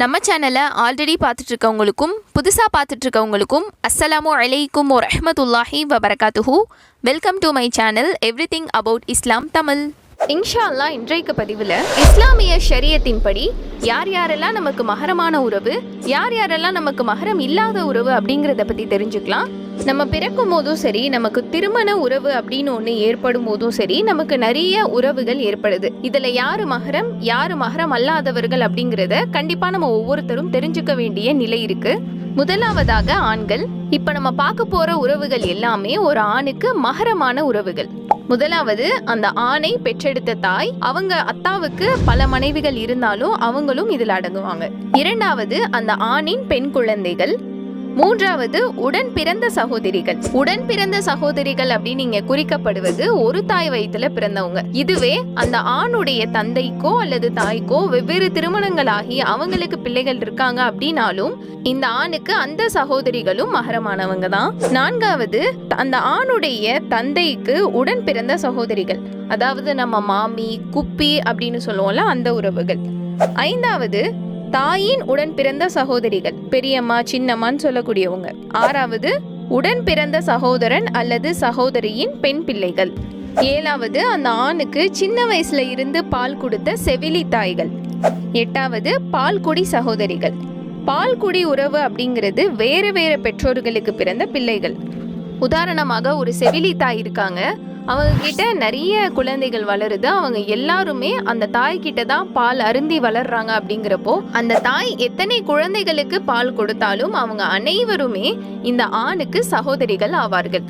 நம்ம சேனலை ஆல்ரெடி பார்த்துட்டு இருக்கவங்களுக்கும் புதுசாக பார்த்துட்டு இருக்கவங்களுக்கும் அஸ்ஸலாமு அலைக்கும் வரஹ்மத்துல்லாஹி வபரகாத்துஹு welcome to my channel everything about Islam Tamil இன்ஷா அல்லா இன்றைக்கு பதிவில் இஸ்லாமிய ஷரியத்தின்படி யார் யாரெல்லாம் நமக்கு மகரமான உறவு யார் யாரெல்லாம் நமக்கு மகரம் இல்லாத உறவு அப்படிங்கிறத பற்றி தெரிஞ்சுக்கலாம். நம்ம பிறக்கும் போதும் சரி நமக்கு திருமண உறவு அப்படின்னு ஒன்று ஏற்படும் போதும் சரி நமக்கு நிறைய உறவுகள் ஏற்படுது. இதில் யாரு மகரம் யாரு மகரம் அல்லாதவர்கள் அப்படிங்கிறத கண்டிப்பாக நம்ம ஒவ்வொருத்தரும் தெரிஞ்சுக்க வேண்டிய நிலை இருக்கு. முதலாவதாக ஆண்கள். இப்போ நம்ம பார்க்க போற உறவுகள் எல்லாமே ஒரு ஆணுக்கு மகரமான உறவுகள். முதலாவது அந்த ஆணை பெற்றெடுத்த தாய் அவங்க அத்தாவுக்கு பல மனைவிகள் இருந்தாலும் அவங்களும் இதில் அடங்குவாங்க. இரண்டாவது அந்த ஆணின் பெண் குழந்தைகள். மூன்றாவது உடன் பிறந்த சகோதரிகள். உடன் பிறந்த சகோதரிகள் அப்படின்னு இங்க குறிக்கப்படுவது ஒரு தாய் வயிற்றுல பிறந்தவங்க. இதுவே அந்த ஆணுடைய தந்தைக்கோ அல்லது தாய்க்கோ வெவ்வேறு திருமணங்களாகி அவங்களுக்கு பிள்ளைகள் இருக்காங்க அப்படின்னாலும் இந்த ஆணுக்கு அந்த சகோதரிகளும் மகரமானவங்க தான். நான்காவது அந்த ஆணுடைய தந்தைக்கு உடன் பிறந்த சகோதரிகள். அதாவது நம்ம மாமி குப்பி அப்படின்னு சொல்லுவோம்ல அந்த உறவுகள். ஐந்தாவது தாயின் உடன் பிறந்த சகோதரிகள் பெரியம்மா சின்னம்மான்னு சொல்லக்கூடியவங்க. ஆறாவது உடன் பிறந்த சகோதரன் அல்லது சகோதரியின் பெண் பிள்ளைகள். ஏழாவது அந்த ஆணுக்கு சின்ன வயசுல இருந்து பால் கொடுத்த செவிலி தாய்கள். எட்டாவது பால்குடி சகோதரிகள். பால்குடி உறவு அப்படிங்கிறது வேறு வேறு பெற்றோர்களுக்கு பிறந்த பிள்ளைகள். உதாரணமாக ஒரு செவிலி தாய் இருக்காங்க. அவங்க கிட்ட நிறைய குழந்தைகள் வளருது. அவங்க எல்லாருமே அந்த தாய் கிட்ட தான் பால் அருந்தி வளர்றாங்க அப்படிங்கிறப்போ அந்த தாய் எத்தனை குழந்தைகளுக்கு பால் கொடுத்தாலும் அவங்க அனைவருமே இந்த ஆணுக்கு சகோதரிகள் ஆவார்கள்.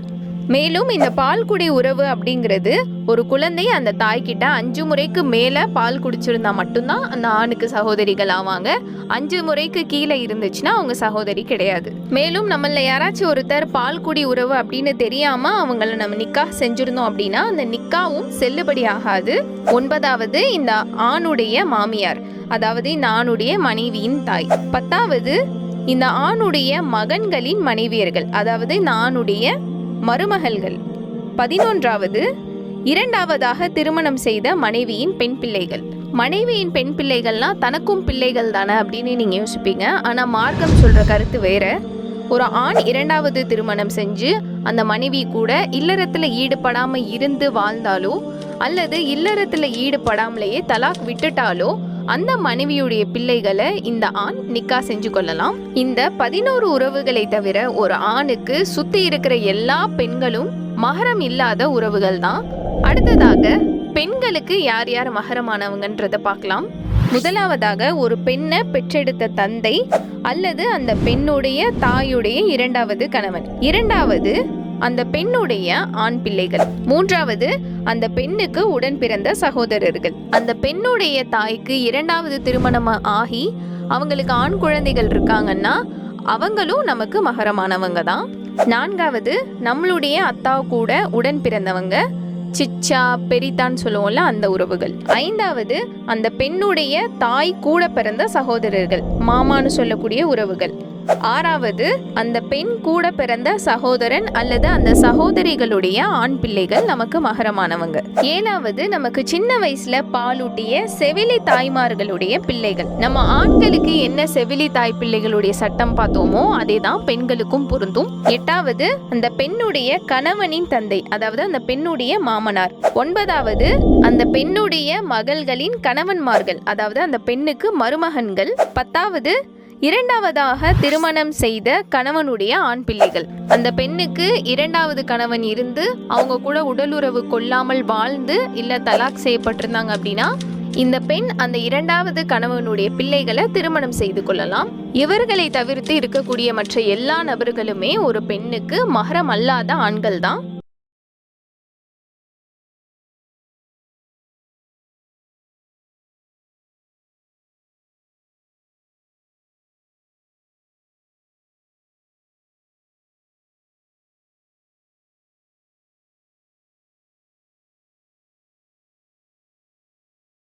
மேலும் இந்த பால்குடி உறவு அப்படிங்கிறது ஒரு குழந்தை அந்த தாய்கிட்ட அஞ்சு முறைக்கு மேலே பால் குடிச்சிருந்தா மட்டும்தான் அந்த ஆணுக்கு சகோதரிகள் ஆவாங்க. அஞ்சு முறைக்கு கீழே இருந்துச்சுன்னா அவங்க சகோதரி கிடையாது. மேலும் நம்மள யாராச்சும் ஒருத்தர் பால்குடி உறவு அப்படின்னு தெரியாம அவங்கள நம்ம நிக்கா செஞ்சிருந்தோம் அப்படின்னா அந்த நிக்காவும் செல்லுபடி ஆகாது. ஒன்பதாவது இந்த ஆணுடைய மாமியார் அதாவது இந்த ஆணுடைய மனைவியின் தாய். பத்தாவது இந்த ஆணுடைய மகன்களின் மனைவியர்கள் அதாவது இந்த ஆணுடைய மருமகள்கள். பதினொன்றாவது இரண்டாவதாக திருமணம் செய்த மனைவியின் பெண் பிள்ளைகள். மனைவியின் பெண் பிள்ளைகள்னா தனக்கும் பிள்ளைகள் தானே அப்படின்னு நீங்கள் யோசிப்பீங்க. ஆனால் மார்க்கம் சொல்கிற கருத்து வேறு. ஒரு ஆண் இரண்டாவது திருமணம் செஞ்சு அந்த மனைவி கூட இல்லறத்தில் ஈடுபடாமல் இருந்து வாழ்ந்தாலோ அல்லது இல்லறத்தில் ஈடுபடாமலேயே தலாக் விட்டுட்டாலோ அந்த மனைவியுடைய பிள்ளைகளை இந்த ஆண் நிக்கா செஞ்சு கொள்ளலாம். இந்த பதினோரு உறவுகளை தவிர ஒரு ஆணுக்கு சுத்தி இருக்கிற எல்லா பெண்களும் மகரம் இல்லாத உறவுகள் தான். அடுத்ததாக பெண்களுக்கு யார் யார் மகரமானவங்கன்றத பார்க்கலாம். முதலாவதாக ஒரு பெண்ணை பெற்றெடுத்த தந்தை அல்லது அந்த பெண்ணுடைய தாயுடைய இரண்டாவது கணவன். இரண்டாவது அந்த பெண்ணுடைய ஆண் பிள்ளைகள். மூன்றாவது அந்த பெண்ணுக்கு உடன் பிறந்த சகோதரர்கள். அந்த பெண்ணுடைய தாய்க்கு இரண்டாவது திருமணம் ஆகி அவங்களுக்கு ஆண் குழந்தைகள் இருக்காங்கன்னா அவங்களும் நமக்கு மகரமானவங்க தான். நான்காவது நம்மளுடைய அத்தா கூட உடன் பிறந்தவங்க. சிச்சா பெரித்தான்னு சொல்லுவோம்ல அந்த உறவுகள். ஐந்தாவது அந்த பெண்ணுடைய தாய் கூட பிறந்த சகோதரர்கள். மாமான்னு சொல்லக்கூடிய உறவுகள். ஆறாவது அந்த பெண் கூட பிறந்த சகோதரன் அல்லது அந்த சகோதரிகளுடைய ஆண் பிள்ளைகள் நமக்கு மகரமானவங்க. ஏழாவது நமக்கு சின்ன வயசுல பாலூட்டிய செவிலி தாய்மார்களுடைய பிள்ளைகள். நம்ம ஆண்களுக்கு என்ன செவிலி தாய் பிள்ளைகளுடைய சட்டம் பார்த்தோமோ அதே தான் பெண்களுக்கும் பொருந்தும். எட்டாவது அந்த பெண்ணுடைய கணவனின் தந்தை அதாவது அந்த பெண்ணுடைய மாமனார். ஒன்பதாவது அந்த பெண்ணுடைய மகள்களின் கணவன்மார்கள் அதாவது அந்த பெண்ணுக்கு மருமகன்கள். பத்தாவது இரண்டாவதாக திருமணம் செய்த கணவனுடைய ஆண் பிள்ளைகள் அந்த பெண்ணுக்கு இரண்டாவது கணவன் இருந்து அவங்க கூட உடலுறவு கொள்ளாமல் வாழ்ந்து இல்ல தலாக் செய்யப்பட்டிருந்தாங்க அப்படின்னா இந்த பெண் அந்த இரண்டாவது கணவனுடைய பிள்ளைகளை திருமணம் செய்து கொள்ளலாம். இவர்களை தவிர்த்து இருக்கக்கூடிய மற்ற எல்லா நபர்களுமே ஒரு பெண்ணுக்கு மகரம் அல்லாத ஆண்கள் தான்